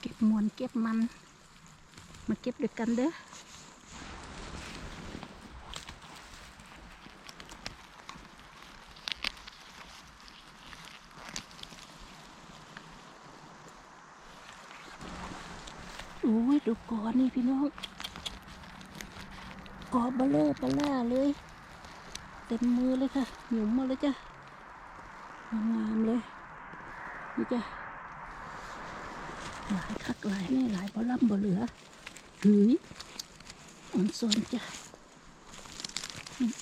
เก็บมวนเก็บมัน มาเก็บด้วยกันเด้อโอ้ยดูกอนี่พี่น้องกอเบลเลอร์เบลล่าเลย เต็มมือเลยค่ะหยุมมาเลยจ้ะ งามเลย นี่จ้ะหลายคักหลายแน่หลายบ่ล่ำบ่เหลือหืยอ่อนโซนจ้ะอืม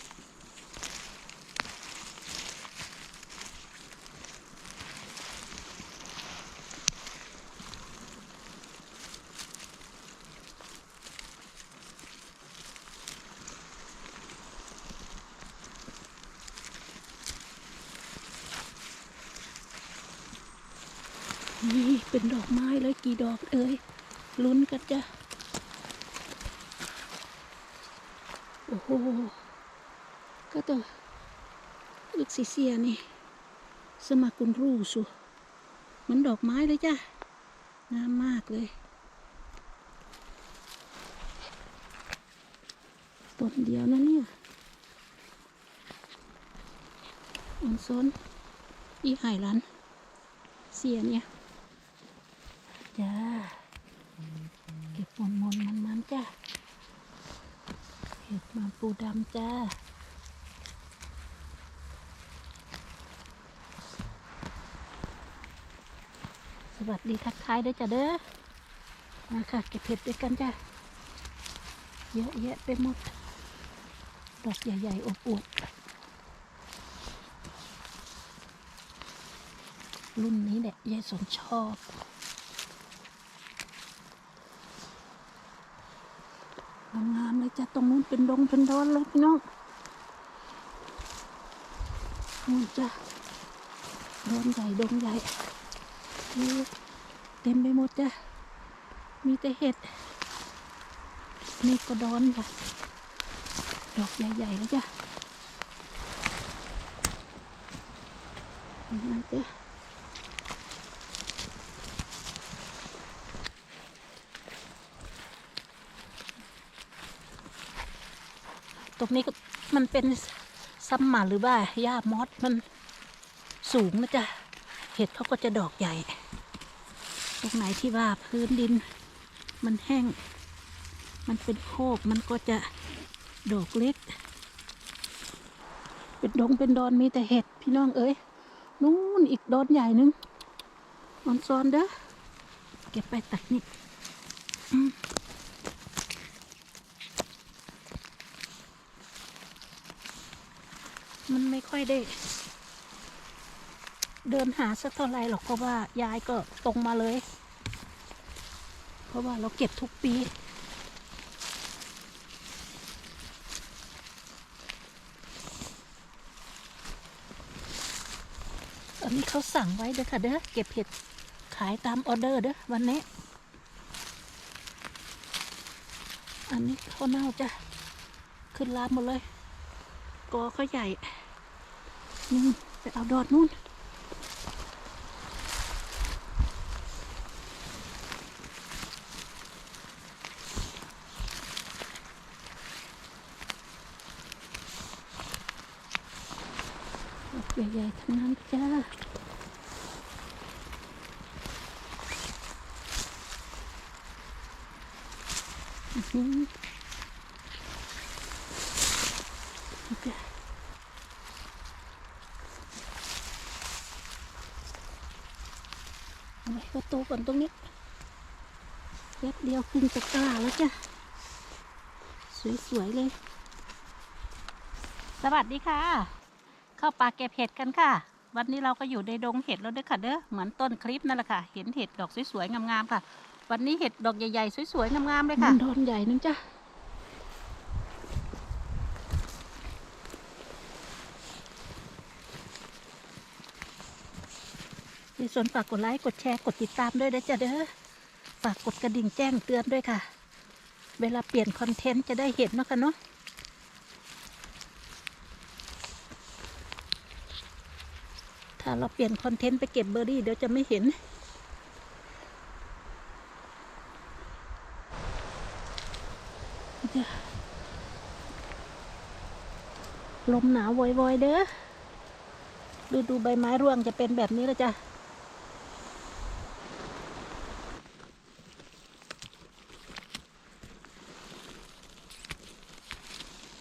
นี่เป็นดอกไม้เลยกี่ดอกเอ้ยลุ้น กันจ้ะ โอ้โห ก็ตัวอึกสีเสียนี่ สมากุลรูสุเหมันดอกไม้เลยจ้ะ งามมากเลยต้นเดียวนะเนี่ยอันซนอีไห่ลัน เสียเนี่ย จ้า เก็บมนมนมันมันจ้าเห็ดมาปูดำจ้าสวัสดีทักทายด้วยจ้ะเด้อมาค่ะเก็บเห็ดด้วยกันจ้ะเยอะแยะไปหมดดอกใหญ่ๆอบอวบรุ่นนี้แหละยายสนชอบ งามๆเลยจ้ะตรงนู้นเป็นดงเป็นดอนเลยพี่น้องนู่นจ้ะดอนใหญ่ดงใหญ่เต็มไปหมดจ้ะมีแต่เห็ดนี่ก็ดอนจ้ะดอกใหญ่ๆแล้วจ้ะนั่นจ้ะ ตรงนี้ก็มันเป็นซัมมาหรือว่าหญ้ามอสมันสูงนะจ๊ะเห็ดเขาก็จะดอกใหญ่ ตรงไหนที่ว่าพื้นดิน มันแห้ง มันเป็นโคกมันก็จะดอกเล็ก เป็นดงเป็นดอนมีแต่เห็ดพี่น้องเอ้ยนู่นอีกดอนใหญ่นึงออนซอนเด้อเก็บไปตัดนี่อืมมันไม่ ค่อยได้ เดินหาสักเท่าไรหรอกเพราะว่ายายก็ตรงมาเลย เพราะว่าเราเก็บทุกปี อันนี้เขาสั่งไว้เด้อค่ะเด้อเก็บเห็ดขายตามออเดอร์เด้อวันนี้ อันนี้ข้าวเน่าจ้ะ ขึ้นลามหมดเลยกอเขาใหญ่ นู่นไปเอาดอดนู่นใหญ่ๆทั้งนั้นจ้าอือเคเอาไว้ ก็โตก่อนตรงนี้แป๊บเดียวครึ่งตะกร้าแล้วจ้ะ สวยๆเลย สวัสดีค่ะ เข้าป่าเก็บเห็ดกันค่ะ วันนี้เราก็อยู่ในดงเห็ดแล้วเด้อค่ะเด้อ เหมือนต้นคลิปนั่นแหละค่ะ เห็นเห็ดดอกสวยๆงามๆค่ะ วันนี้เห็ดดอกใหญ่ๆสวยๆงามๆเลยค่ะดอนใหญ่นึงจ้ะ ในส่วนฝากกดไลค์ กดแชร์ กดติดตามด้วยนะจ๊ะเด้อ ฝากกดกระดิ่งแจ้งเตือนด้วยค่ะ เวลาเปลี่ยนคอนเทนต์จะได้เห็นเนาะค่ะเนาะถถ้าเราเปลี่ยนคอนเทนต์ไปเก็บเบอร์รี่เดี๋ยวจะไม่เห็น ลมหนาววอยๆเด้อ ดูดูใบไม้ร่วงจะเป็นแบบนี้แล้วจ้ะ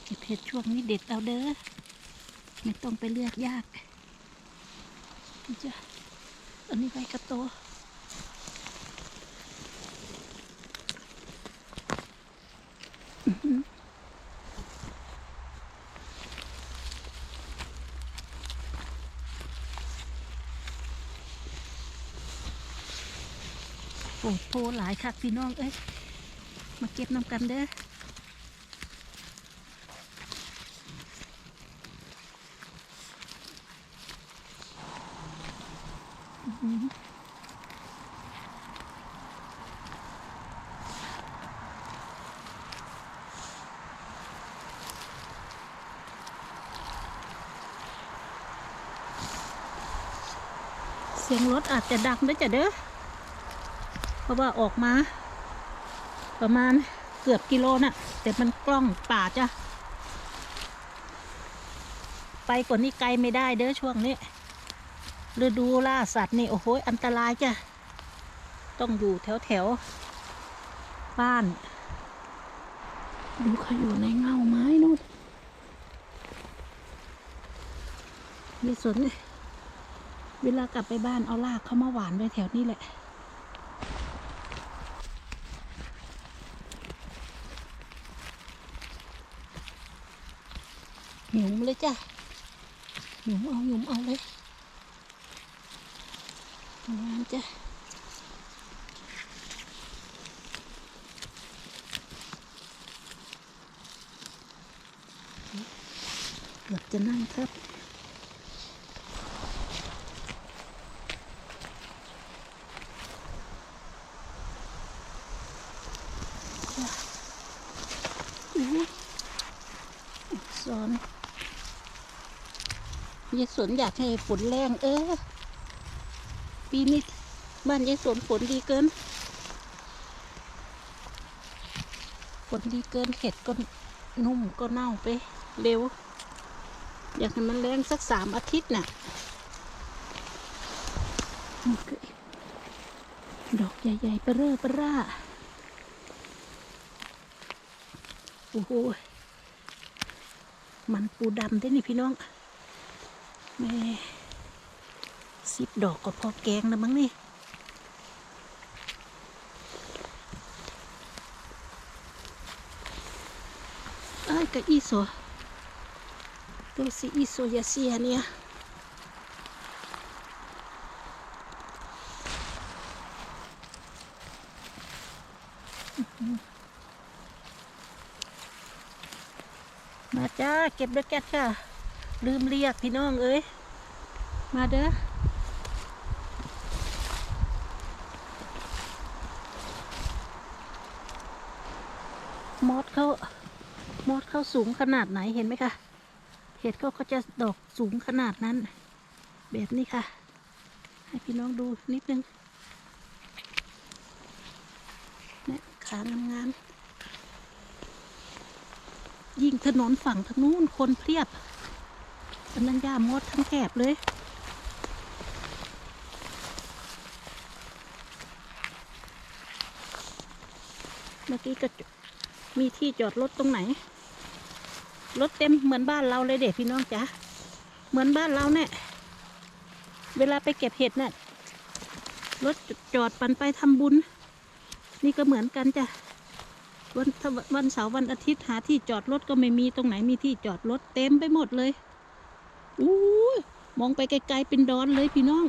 เก็บเห็ดช่วงนี้เด็ดเอาเด้อไม่ต้องไปเลือกยากจ้ะอันนี้ใบกระโตอื้อหือโอ้โหหลายคักพี่น้องเอ้ยมาเก็บน้ำกันเด้อ เสียงรถอาจจะดังด้วยจ้ะเด้อ เพราะว่าออกมา ประมาณเกือบกิโลน่ะ แต่มันกล้องป่าจ้ะ ไปกว่านี้ไกลไม่ได้เด้อช่วงนี้ ฤดูล่าสัตว์นี่โอ้โหอันตรายจ้ะ ต้องอยู่แถวแถวบ้าน ดูเขาอยู่ในเงาไม้นู่นม่สนเลยเวลากลับไปบ้านเอาลากเขามาหวานไว้แถวนี้แหละหยุมเลยจ้ะหยุมเอาหยุมเอาเลย งานจ้ะเกือบจะนั่งครับสอนยายสนอยากให้ฝนแรงเออ ปีนี้บ้านยายสวนฝนดีเกิน ฝนดีเกินเห็ดก็นุ่มก็เน่าไปเร็ว อยากให้มันแรงสักสามอาทิตย์น่ะ ดอกใหญ่ๆเปร่อเปร่าโอ้โหมันปูดำได้นี่พี่น้องแม่ สิบดอกก็พอแกงแล้วมั้งนี่เอ้ยกะอีโซตัวสิอีโซยาเซียเนี่ยมาจ้า เก็บด้วยแก๊สค่ะ ลืมเรียกพี่น้องเอ้ย มาเด้อ มอดเขามอดเขาสูงขนาดไหนเห็นไหมคะ เห็ดเขาก็จะดอกสูงขนาดนั้น แบบนี้ค่ะ ให้พี่น้องดูนิดนึงเนี่ยขางามๆยิ่งถนนฝั่งทางนู้นคนเพียบอันนั้นย่ามดทั้งแถบเลยเมื่อกี้ก็ มีที่จอดรถตรงไหน รถเต็มเหมือนบ้านเราเลยเด็กพี่น้องจ๋าเหมือนบ้านเราเนี่ยเวลาไปเก็บเห็ดเนี่ยรถจอดปันไปทำบุญ นี่ก็เหมือนกันจ้ะวันวันเสาร์วันอาทิตย์หาที่จอดรถก็ไม่มีตรงไหนมีที่จอดรถเต็มไปหมดเลยอู้ยมองไปไกลๆเป็นดอนเลยพี่น้อง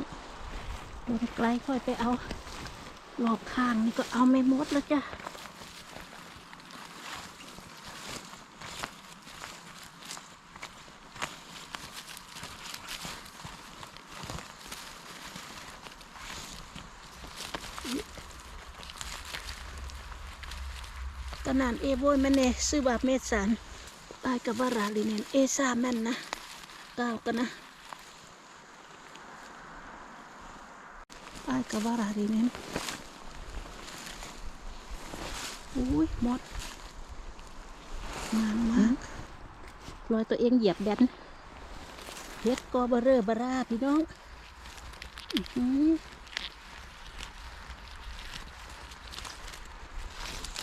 ลงไกลค่อยไปเอารอบข้างนี่ก็เอาไม่หมดแล้วจ้ะ ตนนั้นเอโบยแมเนซื้อบาเมสันปายกับวาราลีเนนเอซาแม่นนะก้าวกันนะอ้ายกะว่าราดีเนี่ยอุ้ยมดงามมากรอยตัวเองเหยียบแบนเฮ็ดกอเบอเรอเบราพี่น้อง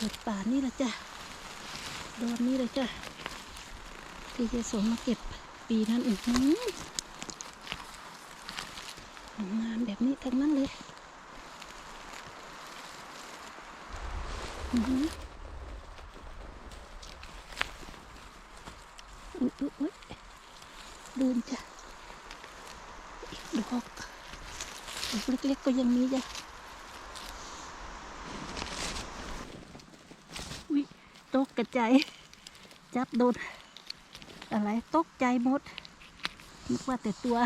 ดอหือเห็ดป่านี่ละจ้ะโดนนี่เลยจ้ะที่จะส่งมาเก็บปีนั้นอือหืองามแบบนี้ทั้งนั้นเลยอื้อหืออุ๊ยอุ๊ยอุ๊ยลืมจ้ะอีกดอกดอกเล็กๆก็ยังมีจ้ะอุ้ย ตกกระจายจับโดนอะไรตกใจหมดนึกว่าแต่ตัว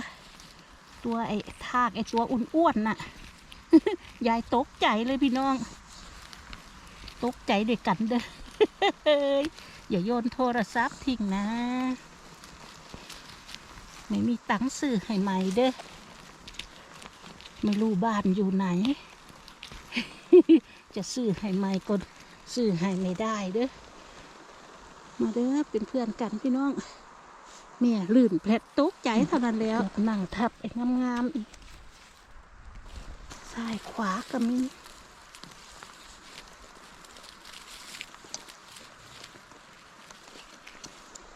ตัวไอ้ทากไอ้ตัวอ้วนๆน่ะ ยายตกใจเลยพี่น้อง ตกใจเด็กกันเด้ออย่าโยนโทรศัพท์ทิ้งนะ ไม่มีตังค์ซื้อให้ใหม่เด้อไม่รู้บ้านอยู่ไหน จะซื้อให้ใหม่ก็ซื้อให้ไม่ได้เด้อ มาเด้อเป็นเพื่อนกันพี่น้องแม่ลื่นแผลดตกใจเท่านั้นแล้วนั่งทับไอ้งามๆอีกซ้ายขวาก็มี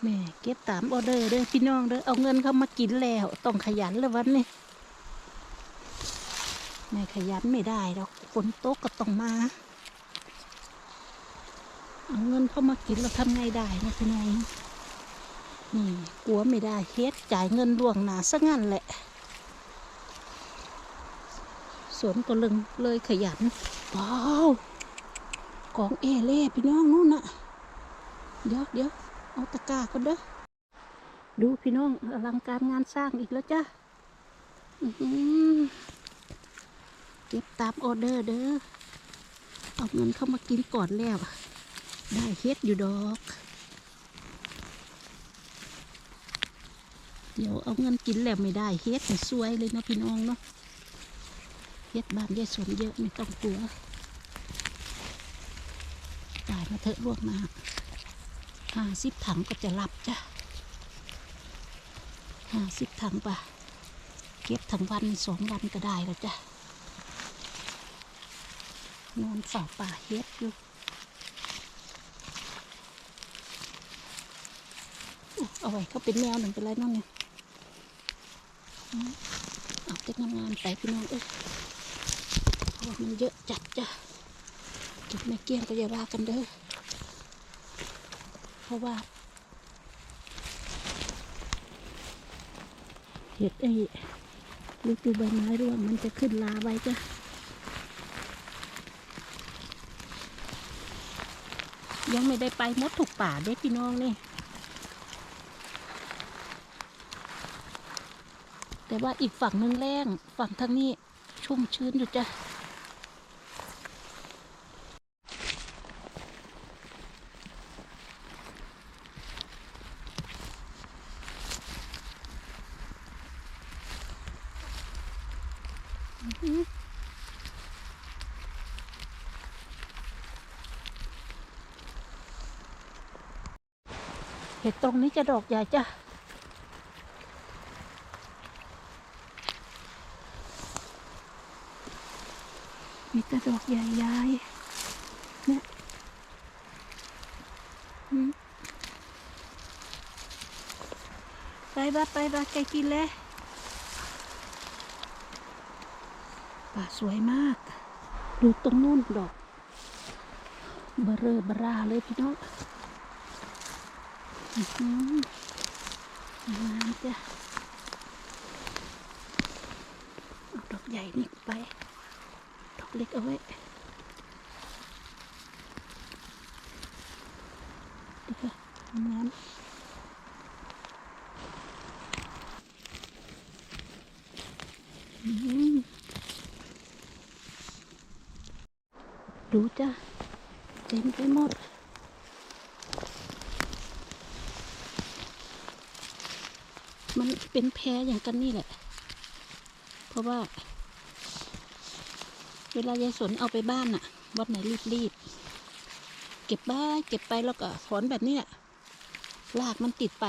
แม่เก็บตามออเดอร์เด้อพี่น้องเด้อเอาเงินเข้ามากินแล้ว ต้องขยันแล้ววันนี้ไม่ขยันไม่ได้หรอกฝนตกก็ต้องมา เอาเงินเข้ามากินเราทำไงได้นะพี่น้องนี่กลัวไม่ได้เฮ็ดจ่ายเงินล่วงหนาซะงั้นแหละ สวนก็เลยเลยขยันว้าวของเอเล่พี่น้องนู่นน่ะ เดี๋ยวเดี๋ยวเอาตะกร้ากันเด้อดูพี่น้องอลังการงานสร้างอีกแล้วจ้ะเก็บตามออเดอร์เด้อเอาเงินเข้ามากินก่อนแล้ว ได้เฮ็ดอยู่ดอก เดี๋ยวเอาเงินกินแล้วไม่ได้เฮ็ดให้สวยเลยนะพี่น้องเนาะเฮ็ดบ้านยายสนเยอะไม่ต้องกลัวจ่ายมาเถอะลวกหน้าห้าสิบถังก็จะรับจ้ะห้าสิบถังปะเก็บทั้งวันสองวันก็ได้แล้วจ้ะนอนฝ้าป่าเฮ็ดอยู่อุ๊ย เอาไว้เขาเป็นแมวหนึ่งเป็นไรน้องเนี่ยอืมเอาเต็กงามๆไปพี่น้องเอ้ยเพราะว่ามันเยอะจัดจ้ะเก็บไม่เกลี้ยงก็อย่าว่ากันเด้อเพราะว่าเห็ดไอ้ลูกตูใบไม้ร่วงมันจะขึ้นลาไว้จ้ะยังไม่ได้ไปมดถูกป่าเด้พี่น้องนี่ แต่ว่าอีกฝั่งหนึงแรงฝั่งทางนี้ชุ่มชื้นอยู่จ้ะเห็ดตรงนี้จะดอกใหญ่จ้ะ มีแต่ดอกใหญ่ๆเนี่ยไปบ้าไปบ้าไกลกินเลยป่าสวยมาก ดูตรงนู้นดอกเบอเรอเบราเลยพี่น้องงามจ้ะเอาดอกใหญ่นี่ไป ดอกเล็กเอาไว้ดูค่ะงามอืมดูจ้ะเต็มไปหมด มันเป็นแพรอย่างกันนี่แหละ เพราะว่า เวลายายสนเอาไปบ้านน่ะ วันไหนรีบๆ เก็บบ้าเก็บไปแล้วก็ถอนแบบนี้แหละรากมันติดไป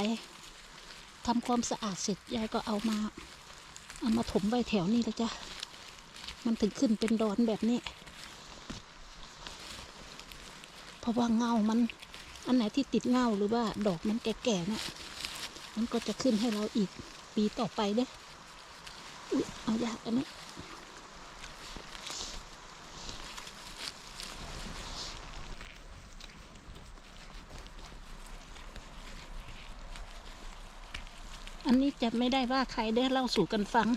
ทำความสะอาดเสร็จยายก็เอามา เอามาถมไว้แถวนี้แล้วจ้ะ มันถึงขึ้นเป็นดอนแบบนี้ เพราะว่าเงามัน อันไหนที่ติดเงาหรือว่าดอกมันแก่ๆเนี่ยมันก็จะขึ้นให้เราอีกปีต่อไปเด้อเอายากอันนี้ อันนี้จะไม่ได้ว่าใครได้เล่าสู่กันฟัง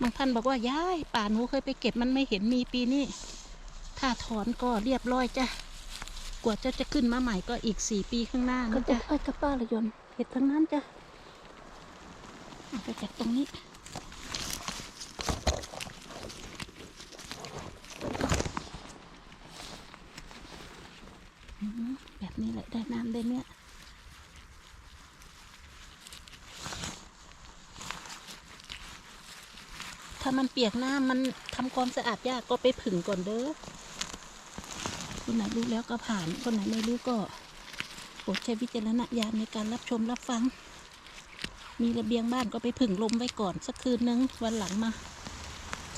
บางท่านบอกว่ายายป่าหนูเคยไปเก็บมันไม่เห็นมีปีนี้ ถ้าถอนก็เรียบร้อยจ้ะ กว่าจะจะขึ้นมาใหม่ก็อีกสี่ปีข้างหน้านะจ๊ะไอ้กระป้าระยนต์เห็ดทั้งนั้นจ้ะเอาไปจากตรงนี้ อืมแบบนี้แหละได้น้ำได้เนื้อ ถ้ามันเปียกน้ำมันทำความสะอาดยากก็ไปผึ่งก่อนเด้อคนไหนรู้แล้วก็ผ่าน คนไหนไม่รู้ก็โปรดใช้วิจารณญาณในการรับชมรับฟัง มีระเบียงบ้านก็ไปผึ่งลมไว้ก่อนสักคืนนึงวันหลังมา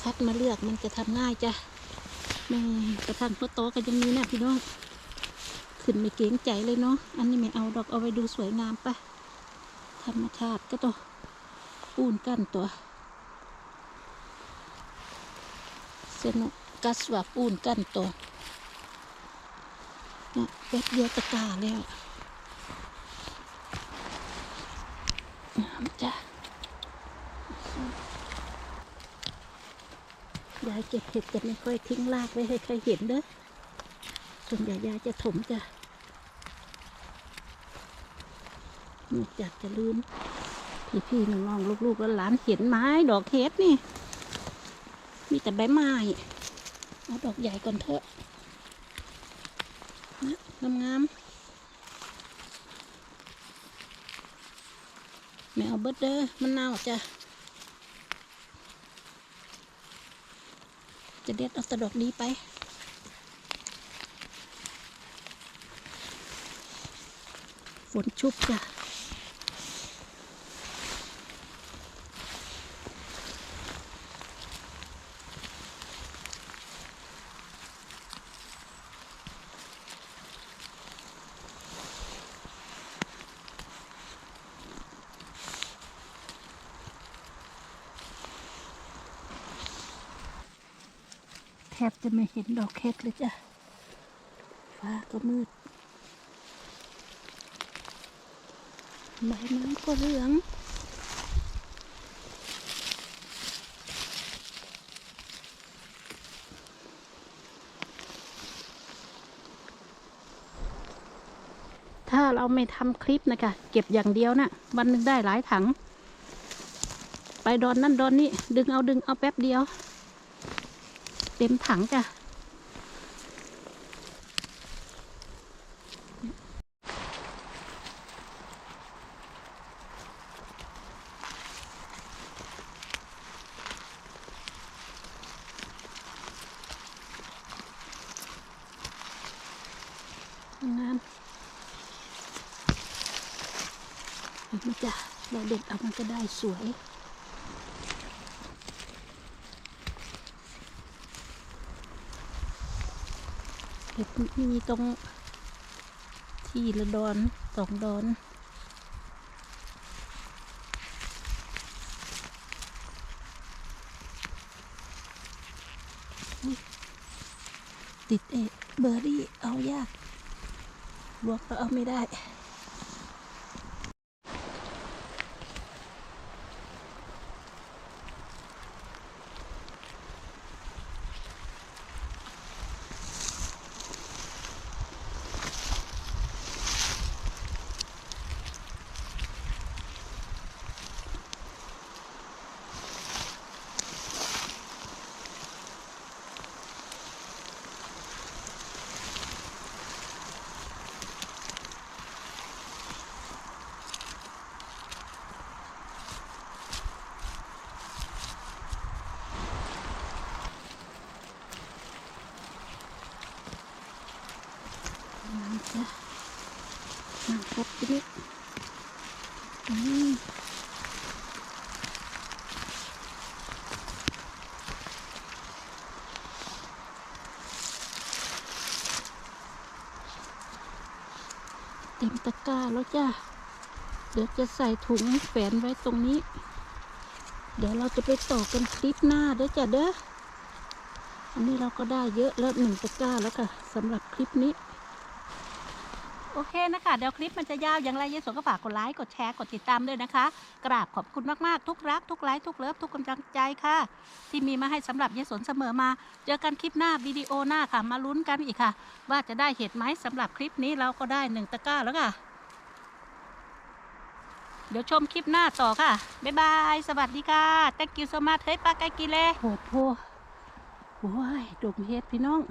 คัดมาเลือกมันจะทำง่ายจ้ะแม่กระทั่งพ่อโตก็ยังมีนะพี่น้องขึ้นไม่เกรงใจเลยเนาะอันนี้ไม่เอาดอกเอาไว้ดูสวยงามปะธรรมชาติก็ตัวปูนกั้นตัว เซนุกัสว่าปูนกั้นตัวนะแป๊บเดียวตะกาแล้วจ้ะยายเก็บเห็ดจะไม่ค่อยทิ้งรากไว้ให้ใครเห็นเด้อส่วนใหญ่ยายจะถมจ้ะนอกจากจะลืมพี่ๆน้องๆลูกๆหลานเห็นไม้ดอกเห็ดนี่ มีแต่ใบไม้เอาดอกใหญ่ก่อนเถอะนะงามๆไม่เอาเบิดเด้อมันเน่าจ้ะจะเด็ดเอาแตะดอกนี้ไปฝนชุบจ้ะ บจะไม่เห็นดอกเห็ดเลยจ้ะ ฟ้าก็มืด ใบไม้ก็เหลืองถ้าเราไม่ทำคลิปนะคะเก็บอย่างเดียวนะ่ะวันหนึ่งได้หลายถัง ไปดอนนั่นดอนนี่ดึงเอาดึงเอาแป๊บเดียว เต็มถังจ้ะงามเห็นไหมจ้ะเราเด็ดเอามันก็ได้สวย ห็ดมีตรงที่ละดอนสองดอนติดเอเบอร์รี่เอายากลวกก็เอาไม่ได้ ตะกร้าแล้วจ้าเดี๋ยวจะใส่ถุงแฝนไว้ตรงนี้ เดี๋ยวเราจะไปต่อกันคลิปหน้าเด้อจ้ะเด้ออันนี้เราก็ได้เยอะแล้วหนึ่งตะกร้าแล้วค่ะสำหรับคลิปนี้ โอเคนะคะ เดี๋ยวคลิปมันจะยาวอย่างไรเยสวก็ฝากกดไลค์กดแชร์กดติดตามด้วยนะคะ กราบขอบคุณมาก ๆ ทุกรัก ทุกไลค์ทุกเลิฟทุกกำลังใจค่ะ ที่มีมาให้สำหรับเยสนเสมอมา เจอกันคลิปหน้าวิดีโอหน้าค่ะมาลุ้นกันอีกค่ะ ว่าจะได้เห็ดไหมสำหรับคลิปนี้เราก็ได้หนึ่งตะกร้าแล้วค่ะ เดี๋ยวชมคลิปหน้าต่อค่ะบ๊ายบายสวัสดีค่ะ thank you so much เฮ้ยปลาไก่กินเลยโหดโพโอ้ยดมเห็ดพี่น้อง